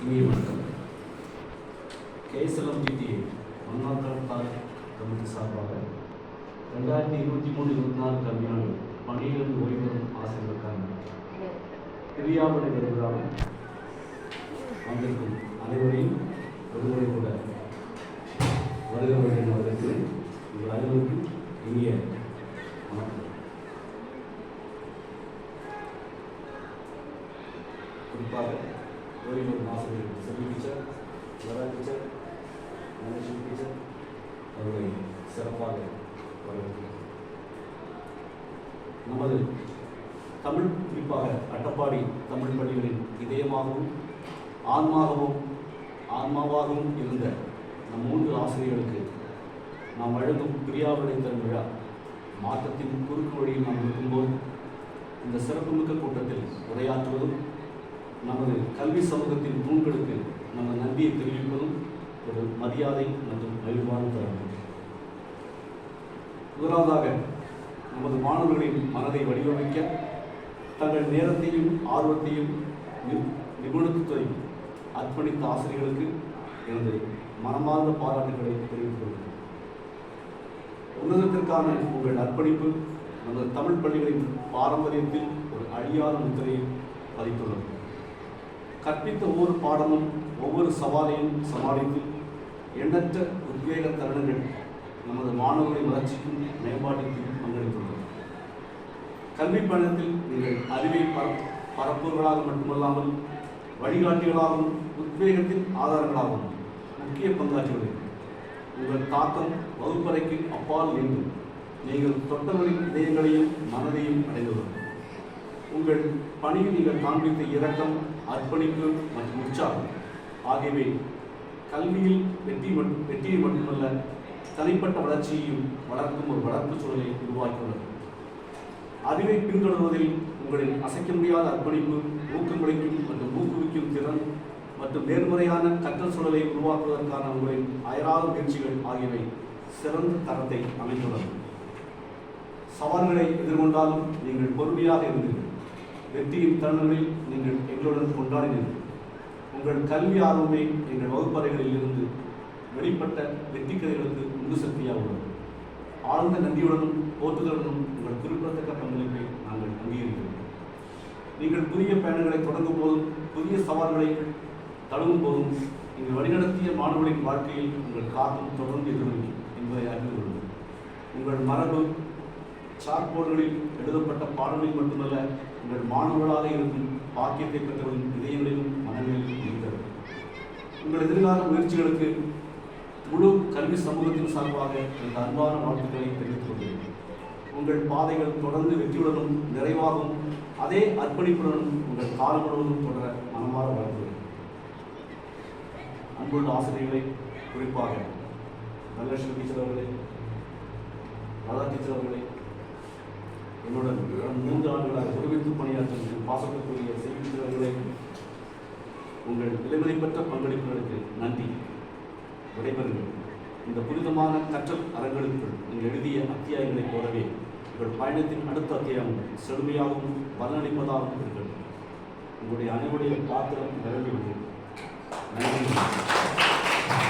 இனிய வணக்கம் கேஎஸ்எல்எம் ஜிடிஏ ஒன்றாம் தார் கமிட்டி சார்பாக ரெண்டாயிரத்தி இருபத்தி மூணு இருபத்தி நாலு கல்வியாண்டு பணியிலிருந்து ஓய்வு பெறும் ஆசிரியர்களுக்கான கிரியாபணி விருதாக வந்திருக்கும் அனைவரையும் ஒருமுறை கூட வருக வேண்டும் வரவேற்கிறேன் உங்கள் அனைவருக்கும் இனிய வணக்கம். குறிப்பாக ஓரியூர் பெறும் ஆசிரியர்கள் செல்வி டீச்சர் லதா டீச்சர் மனுஷன் டீச்சர் அவர்களை சிறப்பாக வரவேற்கிறேன் நமது தமிழ் குறிப்பாக அட்டப்பாடி தமிழ் பள்ளிகளின் இதயமாகவும் ஆன்மாகவும் ஆன்மாவாகவும் இருந்த நம் மூன்று ஆசிரியர்களுக்கு நாம் வழங்கும் பிரியாவிடை தரும் விழா மாற்றத்தின் குறுக்கு வழியில் நாம் இருக்கும்போது இந்த சிறப்புமிக்க கூட்டத்தில் உரையாற்றுவதும் நமது கல்வி சமூகத்தின் தூண்களுக்கு நமது நன்றியை தெரிவிப்பதும் ஒரு மரியாதை மற்றும் மகிழ்வான தருணம். முதலாவதாக நமது மாணவர்களின் மனதை வடிவமைக்க தங்கள் நேரத்தையும் ஆர்வத்தையும் நிபுணத்துவத்தையும் அர்ப்பணித்த ஆசிரியர்களுக்கு எனது மனமார்ந்த பாராட்டுகளை தெரிவித்துக் கொள்கிறேன். உன்னதத்திற்கான உங்கள் அர்ப்பணிப்பு நமது தமிழ் பள்ளிகளின் பாரம்பரியத்தில் ஒரு அழியாத முத்திரையை பதித்துள்ளது. கற்பித்த ஒவ்வொரு பாடமும் ஒவ்வொரு சவாலையும் சமாளித்து எண்ணற்ற உத்வேக தருணங்கள் நமது மாணவர்களின் வளர்ச்சிக்கும் மேம்பாட்டிற்கும் பங்களித்துள்ளது கல்வி பயணத்தில் நீங்கள் அறிவை பர பரப்புவர்களாக மட்டுமல்லாமல் வழிகாட்டிகளாகவும் உத்வேகத்தின் ஆதாரங்களாகவும் முக்கிய பங்காற்றுகிறீர்கள் உங்கள் தாக்கம் வகுப்பறைக்கு அப்பால் நின்று நீங்கள் தொட்டவர்களின் இதயங்களையும் மனதையும் அடைந்துள்ளது உங்கள் பணியில் நீங்கள் காண்பித்த இரக்கம் அர்ப்பணிப்பு மற்றும் உற்சாகம் ஆகியவை கல்வியில் வெற்றி மட்டும் வெற்றியை மட்டுமல்ல தனிப்பட்ட வளர்ச்சியையும் வளர்க்கும் ஒரு வளர்ப்பு சூழலை உருவாக்கியுள்ளது. அறிவை பின்தொடர்வதில் உங்களின் அசைக்க முடியாத அர்ப்பணிப்பு ஊக்கமளிக்கும் மற்றும் ஊக்குவிக்கும் திறன் மற்றும் நேர்மறையான கற்றல் சூழலை உருவாக்குவதற்கான உங்களின் அயராத முயற்சிகள் ஆகியவை சிறந்த தரத்தை அமைத்துள்ளது. சவால்களை எதிர்கொண்டாலும் நீங்கள் பொறுமையாக இருந்தீர்கள். வெற்றியின் தருணங்களில் நீங்கள் எங்களுடன் கொண்டாடினீர்கள். உங்கள் கல்வி ஆர்வமே எங்கள் வகுப்பறைகளில் இருந்து வெளிப்பட்ட வெற்றி கதைகளுக்கு உந்து சக்தியாக உள்ளது. ஆழ்ந்த நன்றியுடனும் போற்றுதலுடனும் உங்கள் குறிப்பிடத்தக்க பங்களிப்பை நாங்கள் அங்கீகரிக்கிறோம். நீங்கள் புதிய பயணங்களை தொடங்கும் போதும் புதிய சவால்களை தழுவும் போதும் நீங்கள் வழிநடத்திய மாணவர்களின் வாழ்க்கையில் உங்கள் காக்கும் தொடர்ந்து எதிரொலிக்கும் என்பதை அறிந்து கொள்ளுங்கள். உங்கள் மரபு சார்போர்டுகளில் எழுதப்பட்ட பாடங்களில் மட்டுமல்ல உங்கள் மாணவர்களாக இருக்கும் பாக்கியத்தை பெற்றவர்கள் இதயங்களிலும் மனங்களிலும் இருக்கிறது உங்கள் எதிர்கால முயற்சிகளுக்கு முழு கல்வி சமூகத்தின் சார்பாக எனது அன்பான வாழ்த்துக்களை தெரிவித்துக் கொள்கிறேன். உங்கள் பாதைகள் தொடர்ந்து வெற்றியுடனும் நிறைவாகவும் அதே அர்ப்பணிப்புடனும் உங்கள் காலம் முழுவதும் தொடர மனமாற வாழ்த்துகிறேன். அன்புள்ள ஆசிரியர்களை குறிப்பாக தனலட்சுமி டீச்சர் அவர்களே ராதா டீச்சர் அவர்களே என்னுடன் மூன்று ஆண்டுகளாக ஒருமித்து பணியாற்றும் என் செய்தியாளர்களே உங்கள் விலைமதிப்பற்ற பங்களிப்புகளுக்கு நன்றி. விடைபெறுங்கள். இந்த புனிதமான கற்றல் அரங்களுக்குள் நீங்கள் எழுதிய அத்தியாயங்களைப் போலவே உங்கள் பயணத்தின் அடுத்த அத்தியாயம் செழுமையாகவும் பலனளிப்பதாகவும் இருக்கிறது உங்களுடைய அனைவருடைய பாத்திரம் நிரம்பிவிட்டது நன்றி.